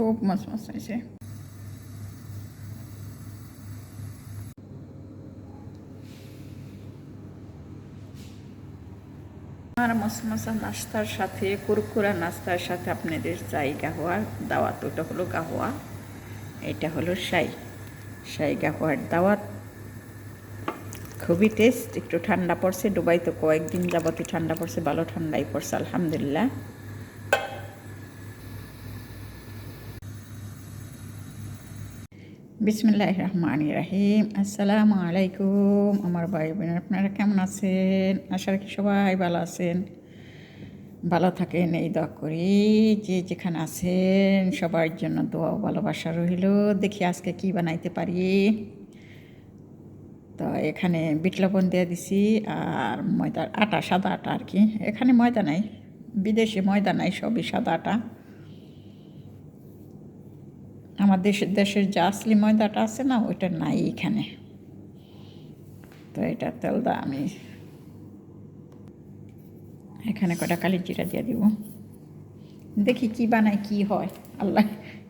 খুব মসমস হয়েছে আমার মসমসা নাস্তার সাথে কুরকুরা নাস্তার সাথে আপনাদের চাই গাহোয়ার দাওয়াত ওটা হলো গাহোয়া এটা হলো শাই শাই গাহোয়ার দাওয়াত খুবই টেস্ট একটু ঠান্ডা পড়ছে, দুবাই তো কয়েকদিন যাবতই ঠান্ডা পড়ছে, ভালো ঠান্ডাই পড়ছে, আলহামদুলিল্লাহ। বিসমিল্লাহ রহমান রাহিম আসসালামু আলাইকুম আমার ভাই বোন আপনারা কেমন আছেন? আশা রাখি সবাই ভালো আছেন। ভালো থাকেন, এই দোয়া করি। যে যেখানে আছেন, সবার জন্য দোয়া ভালোবাসা রইল। দেখি আজকে কি বানাইতে পারি। তো এখানে বিট লবণ দিয়ে দিছি আর ময়দার আটা, সাদা আটা আর কি। এখানে ময়দা নাই, বিদেশি ময়দা নাই, সবই সাদা আটা। আমার দেশের দেশের যে আসলি ময়দাটা আছে না, ওইটা নাই এখানে। তো এটা তেলদা আমি এখানে কটা কালি জিরা দিয়ে দিব। দেখি কি বানাই কি হয়। আল্লাহ,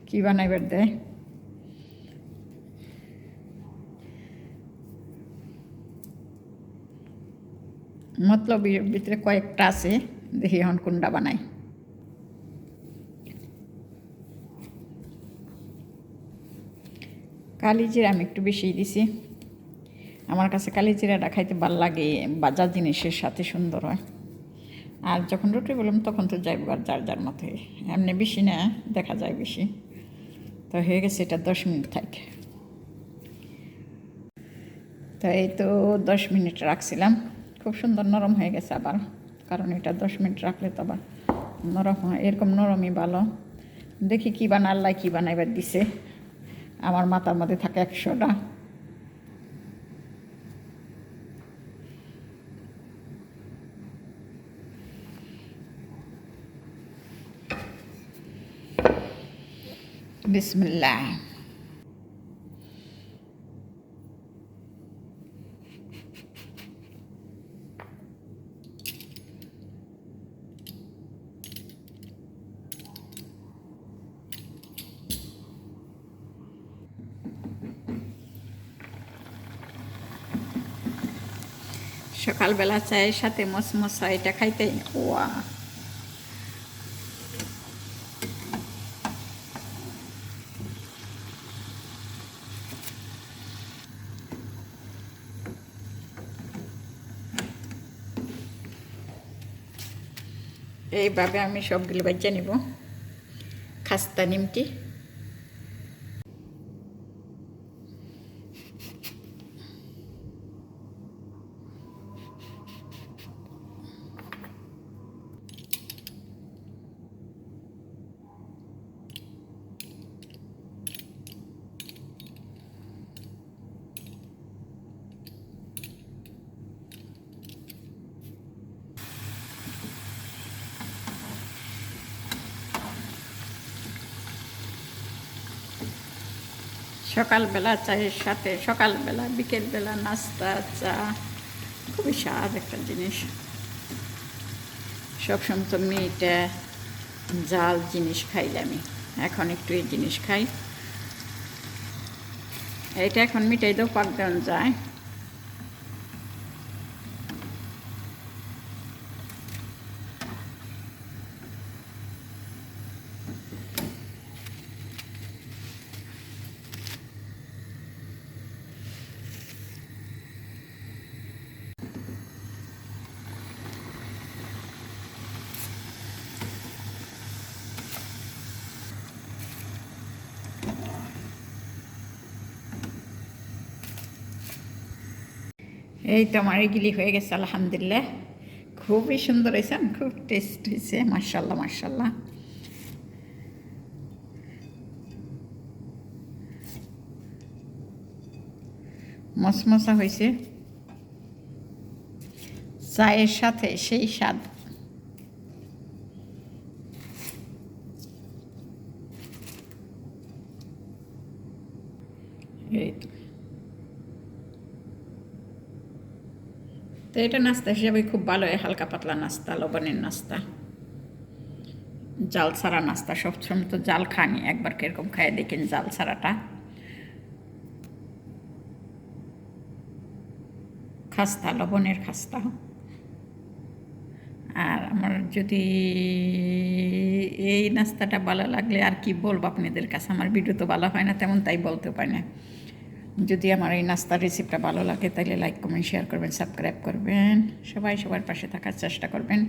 কি বানাইবার দেয়। মতলব ভিতরে কয়েকটা আছে, দেখি এখন কোনটা বানাই কালি জিরা আমি একটু বেশি দিছি। আমার কাছে কালি জিরাটা খাইতে ভালো লাগে, বাজার জিনিসের সাথে সুন্দর হয়। আর যখন রুটি বললাম, তখন তো যাইব আর যার যার মতো। এমনি বেশি না, দেখা যায় বেশি। তো হয়ে গেছে, এটা দশ মিনিট থাকে। তো এই তো দশ মিনিট রাখছিলাম। খুব সুন্দর নরম হয়ে গেছে আবার, কারণ এটা দশ মিনিট রাখলে তো আবার নরম হয়। এরকম নরমই ভালো। দেখি কী বানা আল্লাহ কী বানাইবার দিছে। আমার মাথার মধ্যে থাকে একশোটা বিসমিল্লাহ। সকালবেলা চায়ের সাথে মসমসা এটা খাইতে ওয়া। এইভাবে আমি সবগুলো বাজ্যা নিব। খাস্তা নিমটি সকালবেলা চায়ের সাথে, সকালবেলা বিকেলবেলা নাস্তা, চা খুবই স্বাদ একটা জিনিস। সবসময় তো মেয়েটা জাল জিনিস খাইলে আমি। এখন একটু এই জিনিস খাই। এটা এখন মিঠাই তো পাক যায়। এই তো আমার এগুলি হয়ে গেছে, আলহামদুলিল্লাহ। খুবই সুন্দর হয়েছে, খুব টেস্ট হয়েছে মার্শাল্লাহ মার্শাল্লাহ মশমশা হয়েছে। চায়ের সাথে সেই স্বাদ। এই তো। তো এটা নাস্তা হিসাবে খুব ভালো হয় হালকা পাতলা নাস্তা, লবণের নাস্তা। জাল ছাড়া নাস্তা সবসময় তো জাল খানি, একবার কীরকম খায় দেখেন জাল ছাড়াটা। খাস্তা, লবণের খাস্তা। আর আমার যদি এই নাস্তাটা ভালো লাগলে আর কি বলব আপনাদের কাছে? আমার ভিডিও তো ভালো হয় না, তেমন তাই বলতে পারি না। যদি আমার এই নাস্তার রেসিপিটা ভালো লাগে তাহলে লাইক কমেন্ট শেয়ার করবেন সাবস্ক্রাইব করবেন। সবাই সবার পাশে থাকার চেষ্টা করবেন।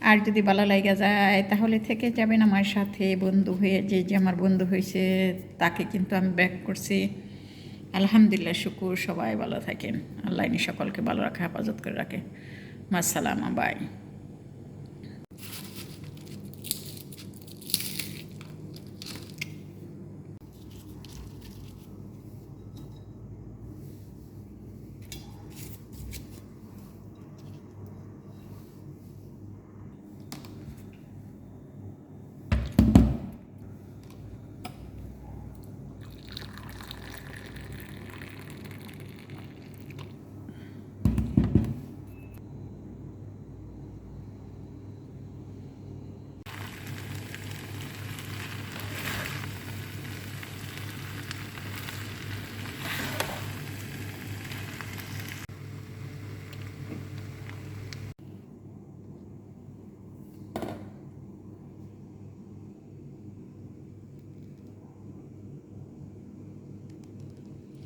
আর যদি ভালো লাগে যায়, তাহলে থেকে যাবেন আমার সাথে বন্ধু হয়ে। যে যে আমার বন্ধু হয়েছে, তাকে কিন্তু আমি ব্যাক করছি। আলহামদুলিল্লাহ, শুকুর। সবাই ভালো থাকেন। আল্লাহ সকলকে ভালো রাখা, হেফাজত করে রাখে। মাসালামা বাই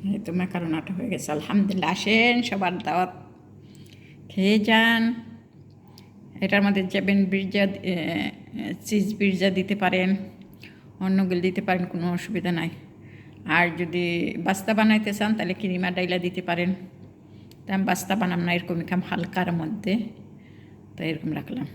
এই তো ম্যাকারোনাটা হয়ে গেছে, আলহামদুলিল্লাহ। আসেন সবার দাওয়াত। খেয়ে যান। এটার মধ্যে যাবেন বিরজা চিজ বিরজা দিতে পারেন অন্যগুলো দিতে পারেন, কোনো অসুবিধা নাই। আর যদি বাস্তা বানাইতে চান, তাহলে কিরিমা ডাইলা দিতে পারেন। তা আমি বাস্তা বানাম না এরকমই খাম হালকার মধ্যে। তো এরকম রাখলাম।